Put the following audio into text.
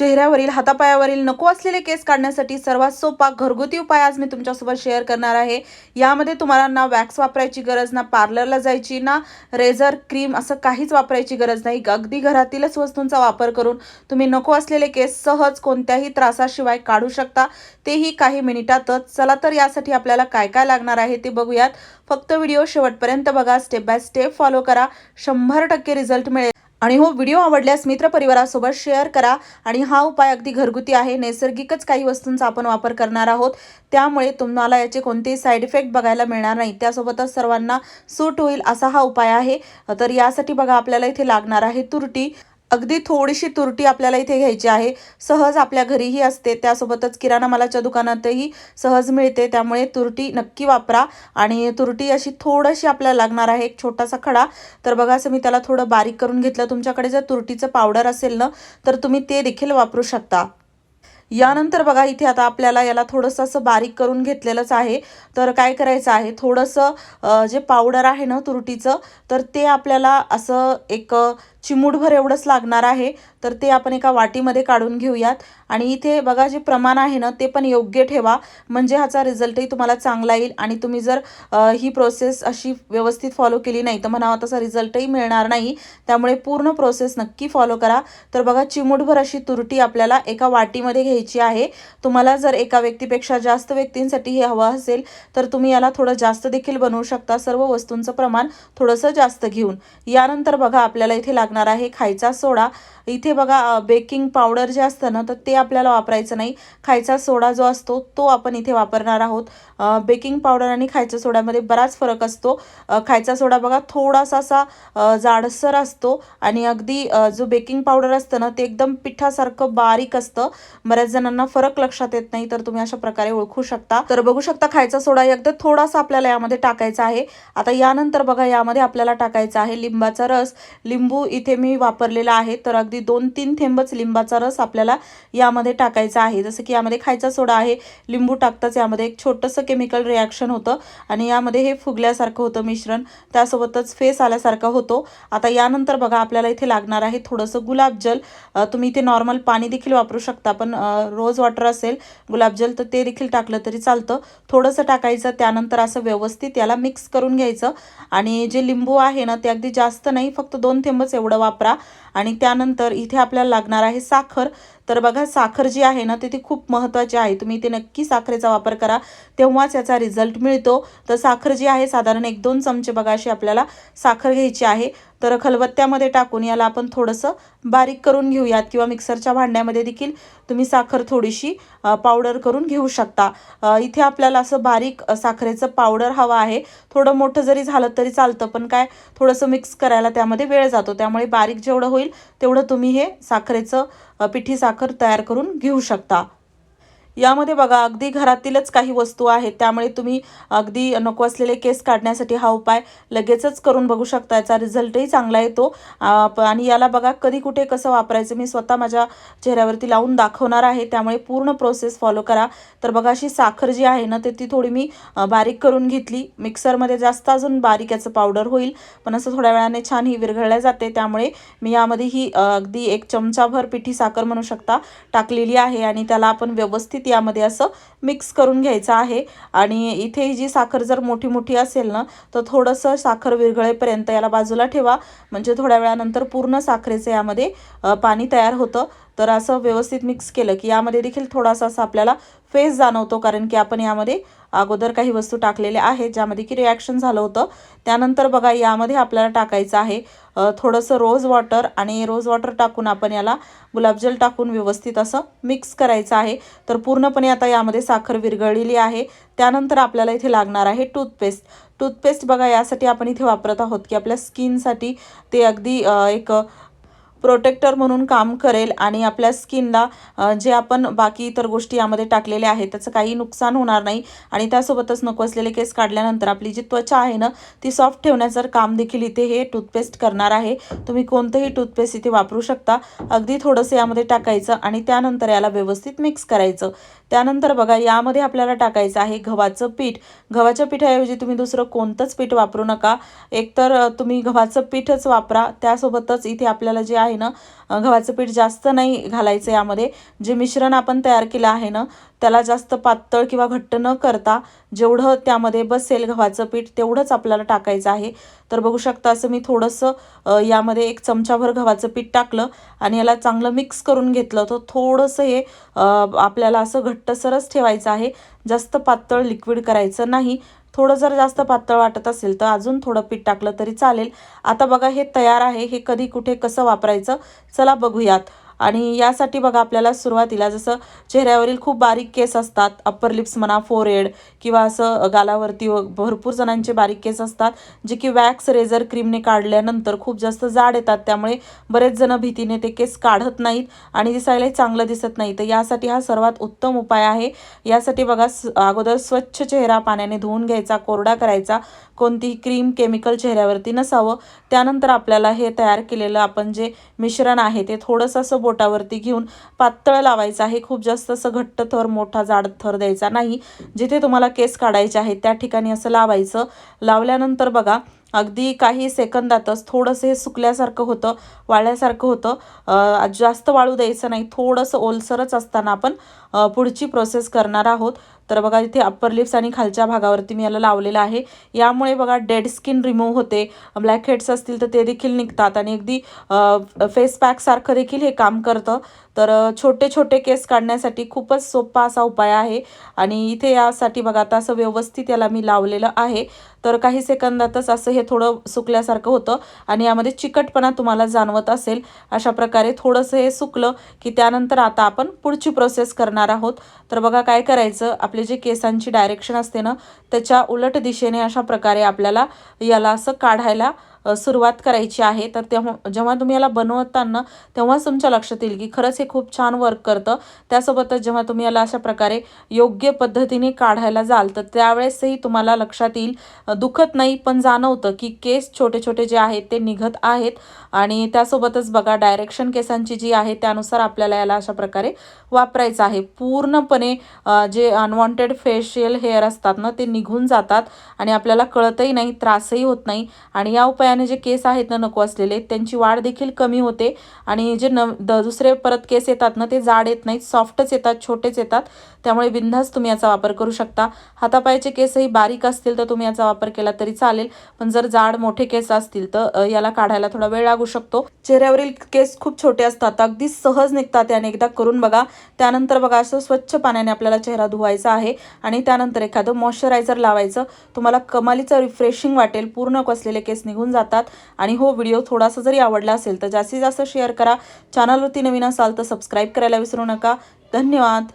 चेहऱ्यावरील हातापायावरील नको असलेले केस काढण्यासाठी सर्वात सोपा घरगुती उपाय आज मी तुमच्यासोबत शेअर करणार आहे. यामध्ये तुम्हाला ना वॅक्स वापरायची गरज ना पार्लरला जायची ना रेझर क्रीम असं काहीच वापरायची गरज नाही. अगदी घरातीलच वस्तूंचा वापर करून तुम्ही नको असलेले केस सहज कोणत्याही त्रासाशिवाय काढू शकता. तेही काही मिनिटातच. चला तर यासाठी आपल्याला काय काय लागणार आहे ते बघूयात. फक्त व्हिडिओ शेवटपर्यंत बघा. स्टेप बाय स्टेप फॉलो करा. शंभर टक्के रिझल्ट मिळेल. आणि हो व्हिडिओ आवडल्यास मित्रपरिवारासोबत शेअर करा आणि हा उपाय अगदी घरगुती आहे. नैसर्गिकच काही वस्तूंचा आपण वापर करणार आहोत. त्यामुळे तुम्हाला याचे कोणतेही साईड इफेक्ट बघायला मिळणार नाही. त्यासोबतच सर्वांना सूट होईल असा हा उपाय आहे. तर यासाठी बघा आपल्याला इथे लागणार आहे तुरटी. अगदी थोडीशी तुरटी आपल्याला इथे घ्यायची आहे. सहज आपल्या घरीही असते. त्यासोबतच किराणा मालाच्या दुकानातही सहज मिळते. त्यामुळे तुरटी नक्की वापरा. आणि तुरटी अशी थोडीशी आपल्याला लागणार आहे. एक छोटासा खडा. तर बघा असं मी त्याला थोडं बारीक करून घेतलं. तुमच्याकडे जर तुरटीचं पावडर असेल ना तर तुम्ही ते देखील वापरू शकता. यानंतर बघा इथे आता आपल्याला याला थोडंसं असं बारीक करून घेतलेलंच आहे. तर काय करायचं आहे? थोडंसं जे पावडर आहे ना तुरटीचं तर ते आपल्याला असं एक चिमूटभर एवढंच लागणार आहे तर ते आपण एका वाटीमध्ये काढून घेऊयात. आणि इथे बघा जे प्रमाण आहे ना ते पण योग्य ठेवा. म्हणजे ह्याचा रिझल्टही तुम्हाला चांगला येईल. आणि तुम्ही जर ही प्रोसेस अशी व्यवस्थित फॉलो केली नाही तर म्हणावा तसा रिझल्टही मिळणार नाही. त्यामुळे पूर्ण प्रोसेस नक्की फॉलो करा. तर बघा चिमूटभर अशी तुरटी आपल्याला एका वाटीमध्ये घ्यायची आहे. तुम्हाला जर एका व्यक्तीपेक्षा जास्त व्यक्तींसाठी हे हवं असेल तर तुम्ही याला थोडं जास्त देखील बनवू शकता. सर्व वस्तूंचं प्रमाण थोडंसं जास्त घेऊन. यानंतर बघा आपल्याला इथे लाग लागणार आहे. खायचा सोडा. इथे बघा बेकिंग पावडर जे असतं ना तर ते आपल्याला वापरायचं नाही. खायचा सोडा जो असतो तो आपण इथे वापरणार आहोत. बेकिंग पावडर आणि खायच्या सोड्यामध्ये बराच फरक असतो. खायचा सोडा बघा थोडासा असा जाडसर असतो. आणि अगदी जो बेकिंग पावडर असतं ना ते एकदम पिठासारखं बारीक असतं. बऱ्याच जणांना फरक लक्षात येत नाही तर तुम्ही अशा प्रकारे ओळखू शकता. तर बघू शकता खायचा सोडा एकदा थोडासा आपल्याला यामध्ये टाकायचा आहे. आता यानंतर बघा यामध्ये आपल्याला टाकायचा आहे लिंबाचा रस. लिंबू इथे मी वापरलेला आहे तर अगदी दोन तीन थेंबच लिंबाचा रस आपल्याला यामध्ये टाकायचा आहे. जसं की यामध्ये खायचा सोडा आहे लिंबू टाकताच यामध्ये एक छोटंसं केमिकल रिॲक्शन होतं आणि यामध्ये हे फुगल्यासारखं होतं मिश्रण. त्यासोबतच फेस आल्यासारखा होतो. आता यानंतर बघा आपल्याला इथे लागणार आहे थोडंसं गुलाबजल तुम्ही इथे नॉर्मल पाणी देखील वापरू शकता पण रोज वॉटर असेल गुलाबजल तर ते देखील टाकलं तरी चालतं. थोडंसं टाकायचं त्यानंतर असं व्यवस्थित याला मिक्स करून घ्यायचं. आणि जे लिंबू आहे ना ते अगदी जास्त नाही फक्त दोन थेंबच एवढं वापरा. आणि त्यानंतर इथे आपल्याला लागणार आहे साखर. तर बघा साखर जी आहे ना ते ती खूप महत्त्वाची आहे. तुम्ही इथे नक्की साखरेचा वापर करा. तेव्हाच याचा रिझल्ट मिळतो. तर साखर जी आहे साधारण एक दोन चमचे बघा अशी आपल्याला साखर घ्यायची आहे. तर खलबत्त्यामध्ये टाकून याला आपण थोडंसं बारीक करून घेऊयात किंवा मिक्सरच्या भांड्यामध्ये देखील तुम्ही साखर थोडीशी पावडर करून घेऊ शकता. इथे आपल्याला असं बारीक साखरेचं पावडर हवं आहे. थोडं मोठं जरी झालं तरी चालतं पण काय थोडंसं मिक्स करायला त्यामध्ये वेळ जातो. त्यामुळे बारीक जेवढं होईल तेवढं तुम्ही हे साखरेचं पिठी साखर तयार करून घेऊ शकता. यामध्ये बघा अगदी घरातीलच काही वस्तू आहेत. त्यामुळे तुम्ही अगदी नको असलेले केस काढण्यासाठी हा उपाय लगेचच करून बघू शकता. याचा रिझल्टही चांगला येतो. आणि याला बघा कधी कुठे कसं वापरायचं मी स्वतः माझ्या चेहऱ्यावरती लावून दाखवणार आहे. त्यामुळे पूर्ण प्रोसेस फॉलो करा. तर बघा अशी साखर जी आहे ना ते ती थोडी मी बारीक करून घेतली. मिक्सरमध्ये जास्त अजून बारीक याचं पावडर होईल. पण असं थोड्या वेळाने छान ही विरघळल्या जाते. त्यामुळे मी यामध्ये ही अगदी एक चमचाभर पिठी साखर म्हणू शकता टाकलेली आहे. आणि त्याला आपण व्यवस्थित यामध्ये असं मिक्स करून घ्यायचं आहे. आणि इथे जी साखर जर मोठी मोठी असेल ना तर थोडंसं साखर विरघळेपर्यंत याला बाजूला ठेवा. म्हणजे थोड्या वेळानंतर पूर्ण साखरेचं यामध्ये पाणी तयार होतं. तर असं व्यवस्थित मिक्स केलं की यामध्ये देखील थोडासा असा आपल्याला फेस जाणवतो कारण की आपण यामध्ये अगोदर काही वस्तू टाकलेल्या आहेत ज्यामध्ये की रिॲक्शन झालं होतं. त्यानंतर बघा यामध्ये आपल्याला टाकायचं आहे थोडंसं रोज वॉटर आणि रोज वॉटर टाकून आपण याला गुलाबजल टाकून व्यवस्थित असं मिक्स करायचं आहे. तर पूर्णपणे आता यामध्ये साखर विरघळलेली आहे. त्यानंतर आपल्याला इथे लागणार आहे टूथपेस्ट टूथपेस्ट बघा यासाठी आपण इथे वापरत आहोत की आपल्या स्किनसाठी ते अगदी एक प्रोटेक्टर म्हणून काम करेल आणि आपल्या स्किनला जे आपण बाकी इतर गोष्टी यामध्ये टाकलेल्या आहेत त्याचं काही नुकसान होणार नाही. आणि त्यासोबतच नको असलेले केस काढल्यानंतर आपली जी त्वचा आहे ना ती सॉफ्ट ठेवण्याचं काम देखील इथे हे टूथपेस्ट करणार आहे तुम्ही कोणतंही टूथपेस्ट इथे वापरू शकता. अगदी थोडंसं यामध्ये टाकायचं आणि त्यानंतर याला व्यवस्थित मिक्स करायचं. त्यानंतर बघा यामध्ये आपल्याला टाकायचं आहे गव्हाचं पीठ. गव्हाच्या पिठाऐवजी तुम्ही दुसरं कोणतंच पीठ वापरू नका. एकतर तुम्ही गव्हाचं पीठच वापरा. त्यासोबतच इथे आपल्याला जे आहे आहे ना गव्हाचं पीठ जास्त नाही घालायचं यामध्ये. जे मिश्रण आपण तयार केलं आहे ना त्याला जास्त पातळ किंवा घट्ट न करता जेवढं त्यामध्ये बसेल गव्हाचं पीठ तेवढंच आपल्याला टाकायचं आहे. तर बघू शकता असं मी थोडंसं यामध्ये एक चमचाभर गव्हाचं पीठ टाकलं आणि याला चांगलं मिक्स करून घेतलं. तर थोडंसं हे आपल्याला असं घट्टसरच ठेवायचं आहे. जास्त पातळ लिक्विड करायचं नाही. थोडं जर जास्त पातळ वाटत असेल तर अजून थोडं पीठ टाकलं तरी चालेल. आता बघा हे तयार आहे. हे कधी कुठे कसं वापरायचं? चला बघूयात. आणि यासाठी बघा आपल्याला सुरुवातीला जसं चेहऱ्यावरील खूप बारीक केस असतात अप्पर लिप्स म्हणा फोरहेड किंवा असं गालावरती व- भरपूर जणांचे बारीक केस असतात जे की वॅक्स रेझर क्रीमने काढल्यानंतर खूप जास्त जाड येतात. त्यामुळे बरेच जण भीतीने ते केस काढत नाहीत आणि दिसायलाही चांगलं दिसत नाही. तर यासाठी हा सर्वात उत्तम उपाय आहे. यासाठी बघा स- अगोदर स्वच्छ चेहरा पाण्याने धुवून घ्यायचा कोरडा करायचा कोणतीही क्रीम केमिकल चेहऱ्यावरती नसावं. त्यानंतर आपल्याला हे तयार केलेलं आपण जे मिश्रण आहे ते थोडंसं असं बोटावरती घेऊन पातळ लावायचं आहे. खूप जास्त असं घट्ट थर मोठा जाड थर द्यायचा नाही. जिथे तुम्हाला केस काढायचे आहेत त्या ठिकाणी असं लावायचं. लावल्यानंतर बघा अगदी काही सेकंदातच थोडंसं हे सुकल्यासारखं होतं वाळल्यासारखं होतं. जास्त वाळू द्यायचं नाही. थोडंसं ओलसरच असताना आपण पुढची प्रोसेस करणार आहोत. तर बघा इथे अप्पर लिप्स आणि खालच्या भागावरती मी याला लावलेलं आहे. यामुळे बघा डेड स्किन रिमूव्ह होते. ब्लॅक हेड्स असतील तर ते देखील निघतात आणि अगदी फेस पॅकसारखं देखील हे काम करतं. तर छोटे छोटे केस काढण्यासाठी खूपच सोपा असा उपाय आहे. आणि इथे यासाठी बघा आता असं व्यवस्थित याला मी लावलेलं आहे. तर काही सेकंदातच असं हे थोडं सुकल्यासारखं होतं आणि यामध्ये चिकटपणा तुम्हाला जाणवत असेल. अशा प्रकारे थोडंसं हे सुकलं की त्यानंतर आता आपण पुढची प्रोसेस करणार आहोत. तर बघा काय करायचं? आपले जे केसांची डायरेक्शन असते ना त्याच्या उलट दिशेने अशा प्रकारे आपल्याला याला असं काढायला सुरुवात करायची आहे. तर तेव्हा जेव्हा तुम्ही याला बनवताना तेव्हाच तुमच्या लक्षात येईल की खरंच हे खूप छान वर्क करतं. त्यासोबतच जेव्हा तुम्ही याला अशा प्रकारे योग्य पद्धतीने काढायला जाल तर त्यावेळेसही तुम्हाला लक्षात येईल. दुखत नाही पण जाणवतं की केस छोटे छोटे जे आहेत ते निघत आहेत. आणि त्यासोबतच बघा डायरेक्शन केसांची जी आहे त्यानुसार आपल्याला याला अशा प्रकारे वापरायचं आहे. पूर्णपणे जे अनवॉन्टेड फेशियल हेअर असतात ना ते निघून जातात आणि आपल्याला कळतही नाही त्रासही होत नाही. आणि या उपाय उपायाने जे केस आहेत ना नको असलेले त्यांची वाढ देखील कमी होते. आणि जे न द दुसरे परत केस येतात ना ते जाड येत नाहीत सॉफ्टच येतात छोटेच येतात. त्यामुळे बिनधास्त तुम्ही याचा वापर करू शकता. हातापायाचे केसही बारीक असतील तर तुम्ही याचा वापर केला तरी चालेल. पण जर जाड मोठे केस असतील तर याला काढायला थोडा वेळ लागू शकतो. चेहऱ्यावरील केस खूप छोटे असतात. अगदी सहज निघतात याने. एकदा करून बघा. त्यानंतर बघा असं स्वच्छ पाण्याने आपल्याला चेहरा धुवायचा आहे. आणि त्यानंतर एखादं मॉइश्चरायझर लावायचं. तुम्हाला कमालीचं रिफ्रेशिंग वाटेल. पूर्ण कसलेले केस निघून जातात. आणि हो व्हिडिओ थोडासा जरी आवडला असेल तर जास्तीत जास्त शेअर करा. चॅनलवरती नवीन असाल तर सबस्क्राईब करायला विसरू नका. धन्यवाद.